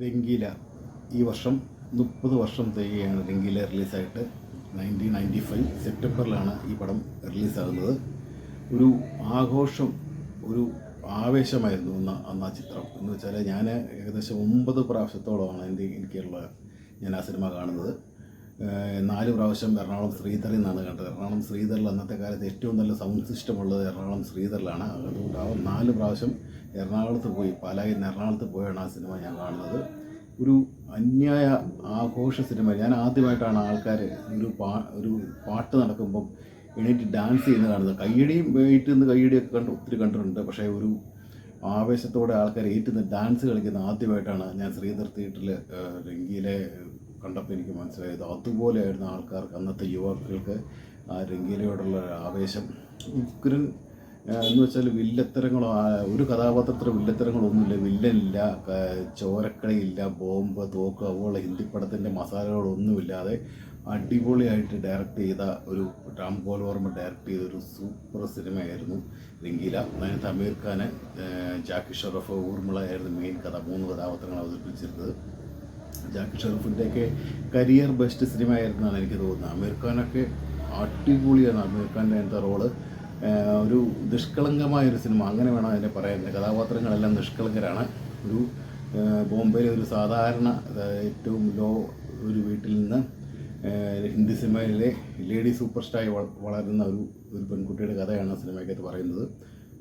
രംഗീല. ഈ വർഷം മുപ്പത് വർഷം തികയാണ് രംഗീല റിലീസായിട്ട്. നയന്റീൻ നയന്റി ഫൈവ് സെപ്റ്റംബറിലാണ് ഈ പടം റിലീസാകുന്നത്. ഒരു ആഘോഷം ഒരു ആവേശമായിരുന്നു അന്ന് അന്ന് ആ ചിത്രം. എന്ന് വെച്ചാൽ ഞാൻ ഏകദേശം ഒമ്പത് പ്രാവശ്യത്തോളമാണ് എന്റെ എനിക്കുള്ള ഞാൻ ആ സിനിമ കാണുന്നത്. നാല് പ്രാവശ്യം എറണാകുളം ശ്രീധറിൽ നിന്നാണ് കണ്ടത്. എറണാകുളം ശ്രീധറിൽ അന്നത്തെ കാലത്ത് ഏറ്റവും നല്ല സൗണ്ട് സിസ്റ്റം ഉള്ളത് എറണാകുളം ശ്രീധറിലാണ്. അതുകൊണ്ട് ആ നാല് പ്രാവശ്യം എറണാകുളത്ത് പോയി പാലായിൽ എറണാകുളത്ത് പോയാണ് ആ സിനിമ ഞാൻ കാണുന്നത്. ഒരു അന്യായ ആഘോഷ സിനിമ. ഞാൻ ആദ്യമായിട്ടാണ് ആൾക്കാർ ഒരു പാ ഒരു പാട്ട് നടക്കുമ്പം എണീറ്റ് ഡാൻസ് ചെയ്യുന്നത് കാണുന്നത്. കയ്യടിയും നിന്ന് കയ്യടിയൊക്കെ കണ്ട് ഒത്തിരി കണ്ടിട്ടുണ്ട്. പക്ഷേ ഒരു ആവേശത്തോടെ ആൾക്കാർ ഏറ്റുന്ന ഡാൻസ് കളിക്കുന്ന ആദ്യമായിട്ടാണ് ഞാൻ ശ്രീധർ തിയേറ്ററിൽ രംഗീലെ കണ്ടപ്പോൾ എനിക്ക് മനസ്സിലായത് അതുപോലെയായിരുന്നു ആൾക്കാർക്ക് അന്നത്തെ യുവാക്കൾക്ക് ആ രംഗീലയോടുള്ള ആവേശം. ഉഗ്രൻ എന്ന് വെച്ചാൽ വില്ലത്തരങ്ങളോ ഒരു കഥാപാത്രത്തിൽ വില്ലത്തരങ്ങളൊന്നുമില്ല. വില്ലനില്ല ചോരക്കളിയില്ല ബോംബ് തോക്ക് അതുപോലെ ഹിന്ദി പടത്തിന്റെ മസാലകളൊന്നുമില്ലാതെ അടിപൊളിയായിട്ട് ഡയറക്റ്റ് ചെയ്ത ഒരു രാം ഗോൾ വർമ്മ ഡയറക്റ്റ് ചെയ്ത ഒരു സൂപ്പർ സിനിമയായിരുന്നു രംഗീല. അതിനകത്ത് അമീർ ഖാന് ജാക്കി ഷറഫ് ഊർമിളയായിരുന്നു മെയിൻ കഥ മൂന്ന് കഥാപാത്രങ്ങൾ അവതരിപ്പിച്ചിരുന്നത് ജാക്കി ഷറഫിന്റെയൊക്കെ കരിയർ ബെസ്റ്റ് സിനിമ ആയിരുന്നാണ് എനിക്ക് തോന്നുന്നത്. അമീർ ഖാനൊക്കെ അടിപൊളിയാണ്. അമീർ ഖാന്റെ എന്താ റോൾ? ഒരു നിഷ്കളങ്കമായൊരു സിനിമ. അങ്ങനെ വേണം അതിനെ പറയുന്നത് കഥാപാത്രങ്ങളെല്ലാം നിഷ്കളങ്കരാണ്. ഒരു ബോംബെയിലെ ഒരു സാധാരണ ഏറ്റവും ലോ ഒരു വീട്ടിൽ നിന്ന് ഹിന്ദി സിനിമയിലെ ലേഡി സൂപ്പർ സ്റ്റാർ വളരുന്ന ഒരു ഒരു പെൺകുട്ടിയുടെ കഥയാണ് സിനിമയ്ക്കകത്ത് പറയുന്നത്.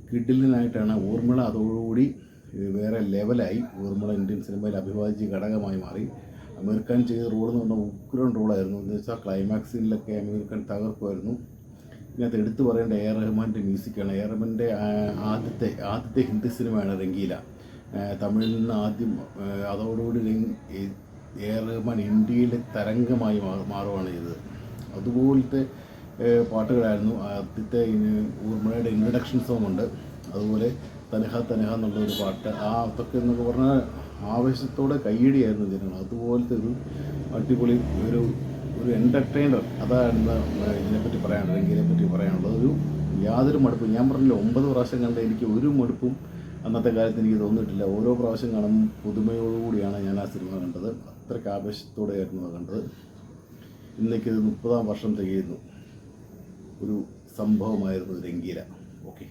കിഡിലിനായിട്ടാണ് ഊർമിള അതോടുകൂടി ഏഹ് വേറെ ലെവലായി ഊർമിള ഇന്ത്യൻ സിനിമയിൽ അഭിവാജ്യ ഘടകമായി മാറി. അമീർ ഖാൻ ചെയ്ത റോൾ എന്ന് പറഞ്ഞാൽ ഉഗ്രൻ റോളായിരുന്നു എന്ന് വെച്ചാൽ ക്ലൈമാക്സിലൊക്കെ അമീർ ഖാൻ തകർക്കുമായിരുന്നു. ഇതിനകത്ത് എടുത്തു പറയേണ്ട എ ആർ റഹ്മാന്റെ മ്യൂസിക്കാണ് എ ആർ റഹ്മാന്റെ ആദ്യത്തെ ആദ്യത്തെ ഹിന്ദി സിനിമയാണ് രംഗീല. തമിഴിൽ നിന്ന് ആദ്യം അതോടുകൂടി എ ആർ റഹ്മാൻ ഇന്ത്യയിലെ തരംഗമായി മാറുകയാണ് ചെയ്തത്. അതുപോലത്തെ പാട്ടുകളായിരുന്നു. ആദ്യത്തെ ഊർമിളയുടെ ഇൻട്രഡക്ഷൻ സോങ് ഉണ്ട്. അതുപോലെ തനഹ തനഹ എന്നുള്ള ഒരു പാട്ട്. ആ അതൊക്കെ എന്നൊക്കെ പറഞ്ഞാൽ ആവേശത്തോടെ കൈയടിയായിരുന്നു ജനങ്ങൾ. അതുപോലത്തെ ഒരു അടിപൊളി ഒരു ഒരു എന്റർടൈനർ അതാണ് ഇതിനെപ്പറ്റി പറയാനുള്ളത് രംഗീനെ പറ്റി പറയാനുള്ളത്. ഒരു യാതൊരു മടുപ്പും. ഞാൻ പറഞ്ഞില്ല ഒമ്പത് പ്രാവശ്യം കണ്ട എനിക്ക് ഒരു മടുപ്പും അന്നത്തെ കാലത്ത് എനിക്ക് തോന്നിയിട്ടില്ല. ഓരോ പ്രാവശ്യം കാണും പുതുമയോടുകൂടിയാണ് ഞാൻ ആ സിനിമ കണ്ടത്. അത്രയ്ക്ക് ആവേശത്തോടെയായിരുന്നു അത് കണ്ടത്. ഇന്നേക്ക് മുപ്പതാം വർഷം തികയുന്നു. ഒരു സംഭവമായിരുന്നു രംഗീല. ഓക്കെ.